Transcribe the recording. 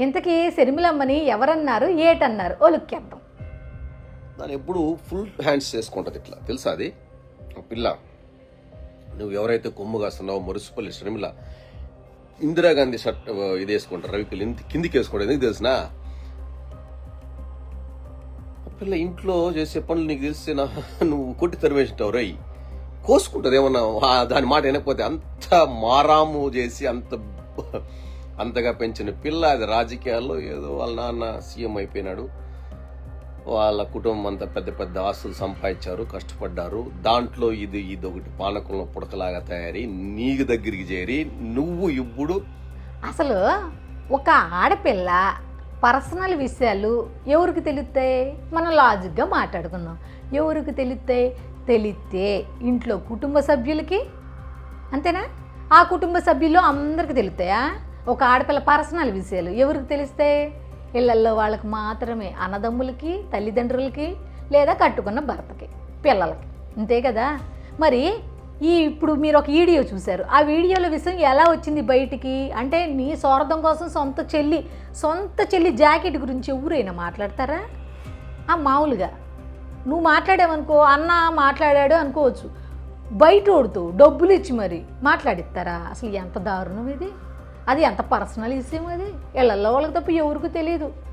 ఇంతకీ శర్మిలమ్మని ఎవరన్నారు ఏటన్నారు? ఒలుక్కేద్దాం. దాని ఎప్పుడు ఫుల్ హ్యాండ్స్ చేసుకుంటుంది ఇట్లా. తెలుసా అది? పిల్ల. నువ్వు ఎవరైతే కొమ్ము కాస్తున్నావో మురిసిపల్లి శర్మిల ఇందిరాగాంధీ షర్ట్ ఇది వేసుకుంటారు. రవికలు ఇంత కిందికి వేసుకోవడం ఎందుకు తెలిసిన? పిల్ల ఇంట్లో చేసే పనులు నీకు తెలిస్తే నువ్వు కొట్టి తరివేసింటావు రై కోసుకుంటుంది ఏమన్నా దాని మాట వినకపోతే అంత మారాము చేసి అంత అంతగా పెంచిన పిల్ల అది రాజకీయాల్లో ఏదో వాళ్ళ నాన్న సీఎం అయిపోయినాడు. వాళ్ళ కుటుంబం అంతా పెద్ద పెద్ద ఆస్తులు సంపాదించారు కష్టపడ్డారు. దాంట్లో ఇది ఇది ఒకటి పానకంలో పుడకలాగా తయారీ నీకు దగ్గరికి చేరి నువ్వు ఇప్పుడు అసలు ఒక ఆడపిల్ల పర్సనల్ విషయాలు ఎవరికి తెలుస్తాయి మనం లాజిక్గా మాట్లాడుకుందాం. ఎవరికి తెలుస్తాయి తెలిస్తే ఇంట్లో కుటుంబ సభ్యులకి అంతేనా? ఆ కుటుంబ సభ్యులు అందరికి తెలుస్తాయా? ఒక ఆడపిల్ల పర్సనల్ విషయాలు. ఎవరికి తెలిస్తే ఇళ్ళల్లో వాళ్ళకి మాత్రమే అన్నదమ్ములకి తల్లిదండ్రులకి లేదా కట్టుకున్న భర్తకి పిల్లలకి. అంతే కదా? మరి ఈ ఇప్పుడు మీరు ఒక వీడియో చూశారు. ఆ వీడియోలో విషయం ఎలా వచ్చింది బయటికి? అంటే నీ స్వార్థం కోసం సొంత చెల్లి సొంత చెల్లి జాకెట్ గురించి ఎవరైనా మాట్లాడతారా? ఆ మామూలుగా. నువ్వు మాట్లాడావనుకో అన్న మాట్లాడాడు అనుకోవచ్చు. బయట డబ్బులు ఇచ్చి మరి మాట్లాడిస్తారా? అసలు ఎంత దారుణం ఇది? అది ఎంత పర్సనల్ విషయం అది? ఇళ్ళల్లో వాళ్ళకి తప్ప ఎవరికి తెలియదు